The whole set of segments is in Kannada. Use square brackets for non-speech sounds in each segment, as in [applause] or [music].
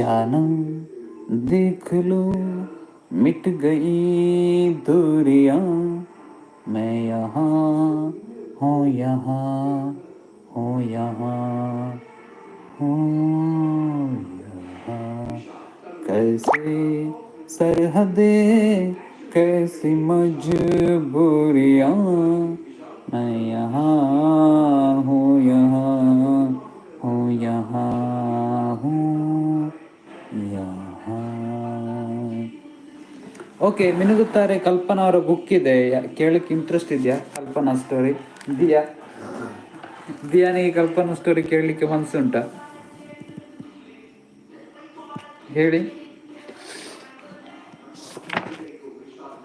जानम देख लो। मिट गई दूरिया। मैं यहाँ हूँ यहाँ हूँ यहाँ हूँ यहाँ। कैसे सरहदे, कैसी मजबूरिया। मैं यहाँ हूँ यहाँ। ಓಕೆ ಮಿನುಗುತ್ತಾರೆ ಕಲ್ಪನಾ ಅವರ ಬುಕ್ ಇದೆ. ಕೇಳಕ್ಕೆ ಇಂಟ್ರೆಸ್ಟ್ ಇದೆಯಾ? ಕಲ್ಪನಾ ಸ್ಟೋರಿ ದಿಯಾ ದಿಯಾನಿಗೆ ಕಲ್ಪನಾ ಸ್ಟೋರಿ ಕೇಳಲಿಕ್ಕೆ ಮನಸ್ಸುಂಟಾ ಹೇಳಿ.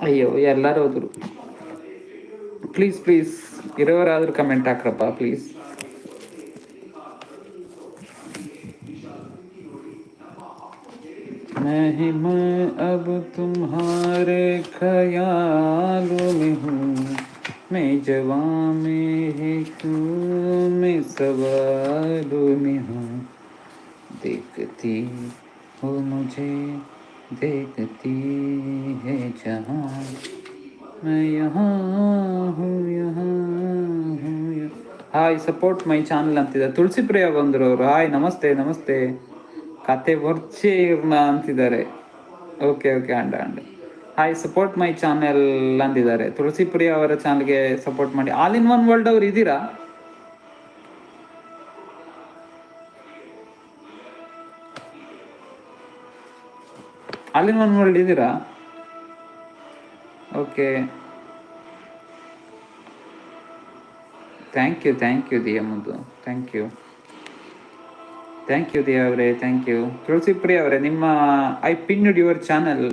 ಅಯ್ಯೋ, ಎಲ್ಲರೂ ಹೋದ್ರು. ಪ್ಲೀಸ್ ಪ್ಲೀಸ್ ಇರೋರಾದ್ರೂ ಕಮೆಂಟ್ ಹಾಕ್ರಪ್ಪ ಪ್ಲೀಸ್ मैं ही मैं अब तुम्हारे ख्यालों में हूँ मैं जवां में ही क्यों मैं सवालों में हूँ देखती हो मुझे देखती है जहाँ मैं यहाँ हूँ यहाँ हूँ यहाँ ಹಾಯ್ ಸಪೋರ್ಟ್ ಮೈ ಚಾನಲ್ ಅಂತಿದ್ದಾರೆ ತುಳಸಿ ಪ್ರಿಯ ಬಂದರು ಅವರು ಹಾಯ್ ನಮಸ್ತೆ ನಮಸ್ತೆ ಕತೆ ಬರ್ಚೇರ್ನ ಅಂತಿದ್ದಾರೆ. Okay okay and and hi support my channel ಅಂದಿದ್ದಾರೆ. ತುಳಸಿ ಪ್ರಿಯ ಅವರ ಚಾನಲ್ಗೆ ಸಪೋರ್ಟ್ ಮಾಡಿ. ಆಲ್ ಇನ್ ಒನ್ ವರ್ಲ್ಡ್ ಅವ್ರು ಇದ್ದೀರಾ? ಆಲ್ ಇನ್ ಒನ್ ವರ್ಲ್ಡ್ ಇದ್ದೀರಾ? Okay thank you thank you ದಿಯಮ್ಮದು thank you thank you Dev ಅವರೇ ಥ್ಯಾಂಕ್ ಯು ತುಳಸಿ ಪ್ರಿಯ ಅವರೇ, ನಿಮ್ಮ I pinned your channel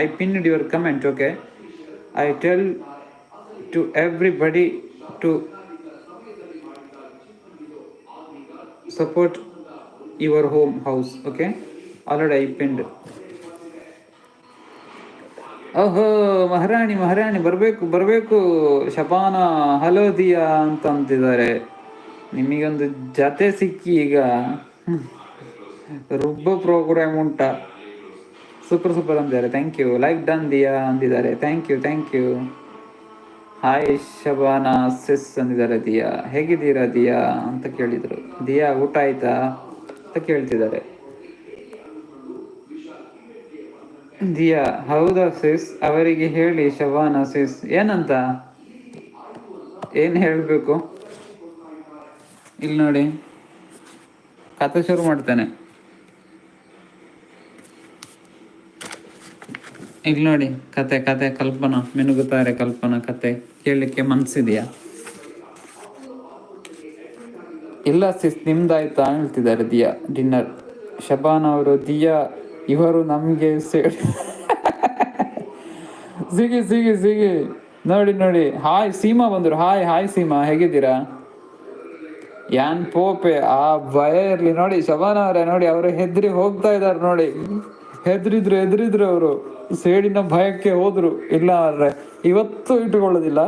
I pinned your comment okay I tell to everybody to support your home house okay already I pinned ಓಹೋ, ಮಹಾರಾಣಿ ಮಹಾರಾಣಿ, ಬರಬೇಕು ಬರಬೇಕು ಶಪಾನ ಹಲೋ ದಿಯಾ ಅಂತ ಅಂತಿದ್ದಾರೆ ನಿಮಗೊಂದು ಜತೆ ಸಿಕ್ಕಿ ಈಗ ರುಬ್ಬ ಪ್ರೋಗ್ರಾಮ್ ಉಂಟ. Super super ಅಂದಿದ್ದಾರೆ. Thank you like done Diya ಅಂದಿದ್ದಾರೆ. Thank you thank you hi Shabana sis ಅಂದಿದ್ದಾರೆ Diya ಹೇಗಿದ್ದೀರಾ ದಿಯಾ ಅಂತ ಕೇಳಿದರು. ದಿಯಾ ಊಟ ಆಯ್ತಾ? ಅಂತ ಕೇಳ್ತಿದ್ದಾರೆ. ದಿಯಾ ಹೌದಾ ಸಿಸ್ ಅವರಿಗೆ ಹೇಳಿ ಶಬಾನ ಸಿಸ್ ಏನಂತ? ಏನು ಹೇಳಬೇಕು? ಇಲ್ಲಿ ನೋಡಿ. ಕತೆ ಶುರು ಮಾಡ್ತೇನೆ. ಇಲ್ಲಿ ನೋಡಿ ಕತೆ ಕತೆ ಕಲ್ಪನಾ, ಮಿನುಗುತ್ತಾರೆ ಕಲ್ಪನಾ ಕತೆ ಕೇಳಲಿಕ್ಕೆ ಮನಸ್ಸಿದೆಯಾ ಇಲ್ಲ ಸಿಸ್, ನಿಮ್ದಾಯ್ತಾ ಹೇಳ್ತಿದ್ದಾರೆ ದಿಯಾ, ಡಿನ್ನರ್. ಶಬಾನ್ ಅವರು, ದಿಯಾ, ಇವರು ನಮಗೆ ಸೇರಿ. [laughs] ಸಿಗಿ ಸಿಗಿ ಸಿಗಿ. ನೋಡಿ ನೋಡಿ. ಹಾಯ್, ಸೀಮಾ ಬಂದರು. Hi hi, Seema. ಹೇಗಿದ್ದೀರಾ? ಯಾನ್ ಪೋಪೆ, ಆ ಭಯ ಇರ್ಲಿ ನೋಡಿ ಶಬಾನ ಅವರೇ ನೋಡಿ, ಅವರು ಹೆದ್ರಿ ಹೋಗ್ತಾ ಇದ್ದಾರೆ ನೋಡಿ. ಹೆದ್ರಿದ್ರು ಹೆದ್ರಿದ್ರು ಅವರು. ಸೇಡಿನ ಭಯಕ್ಕೆ ಹೋದ್ರು. ಇಲ್ಲ ಅಂದ್ರೆ ಇವತ್ತು ಇಟ್ಕೊಳ್ಳೋದಿಲ್ಲ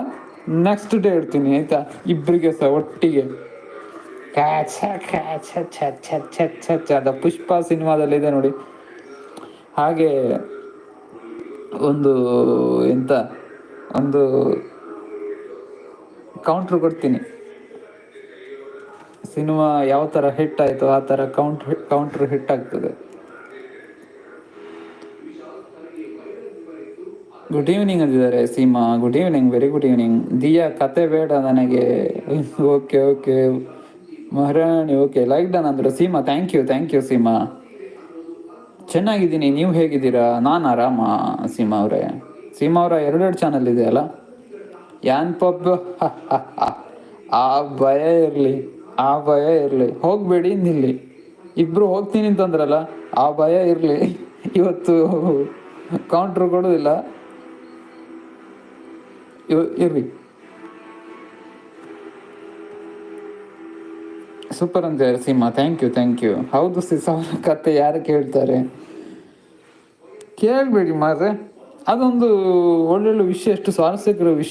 ನೆಕ್ಸ್ಟ್ ಡೇ ಇಡ್ತೀನಿ, ಆಯ್ತಾ? ಇಬ್ಬರಿಗೆ ಸಹ ಒಟ್ಟಿಗೆ. ಅದ ಪುಷ್ಪ ಸಿನಿಮಾದಲ್ಲಿ ಇದೆ ನೋಡಿ. ಹಾಗೆ ಒಂದು ಎಂತ? ಒಂದು ಕೌಂಟ್ರ್ ಕೊಡ್ತೀನಿ. ಸಿನಿಮಾ ಯಾವ ಥರ ಹಿಟ್ ಆಯಿತು ಆ ಥರ ಕೌಂಟ್ ಕೌಂಟ್ರ್ ಹಿಟ್ ಆಗ್ತದೆ. Good evening ಅಂದಿದ್ದಾರೆ Seema. Good evening very good evening Diya, ಕತೆ ಬೇಡ ನನಗೆ. Okay okay Maharani okay like done ಅಂದರು Seema thank you thank you Seema. ಚೆನ್ನಾಗಿದ್ದೀನಿ, ನೀವು ಹೇಗಿದ್ದೀರಾ? ನಾನು ಆರಾಮ ಸೀಮಾ ಅವರೇ. ಸೀಮಾ ಅವರ ಎರಡೆರಡು ಚಾನಲ್ ಇದೆಯಲ್ಲ ಯಾನ್ ಪಬ್? [laughs] ಆ ಭಯ ಇರಲಿ. ಆ ಭಯ ಇರಲಿ. ಹೋಗಬೇಡಿ, ನಿಲ್ಲಿ. ಇಬ್ರು ಹೋಗ್ತೀನಿ ಅಂತಂದ್ರಲ್ಲ ಆ ಭಯ ಇರಲಿ. ಇವತ್ತು ಕೌಂಟ್ರ್ ಕೊಡೋದಿಲ್ಲ ಇರ್ಲಿ. ಸೂಪರ್ ಅಂತ Simha thank you thank you ಹೌದು ಸಿಸ್ ಅವರ ಕತೆ ಯಾರು ಕೇಳ್ತಾರೆ? ಕೇಳಬೇಡಿ ಮಾರ್ರೆ. ಅದೊಂದು ಒಳ್ಳೊಳ್ಳೆ ವಿಷಯ ಎಷ್ಟು ಸ್ವಾರಸ್ಯಕರ ವಿಷಯ.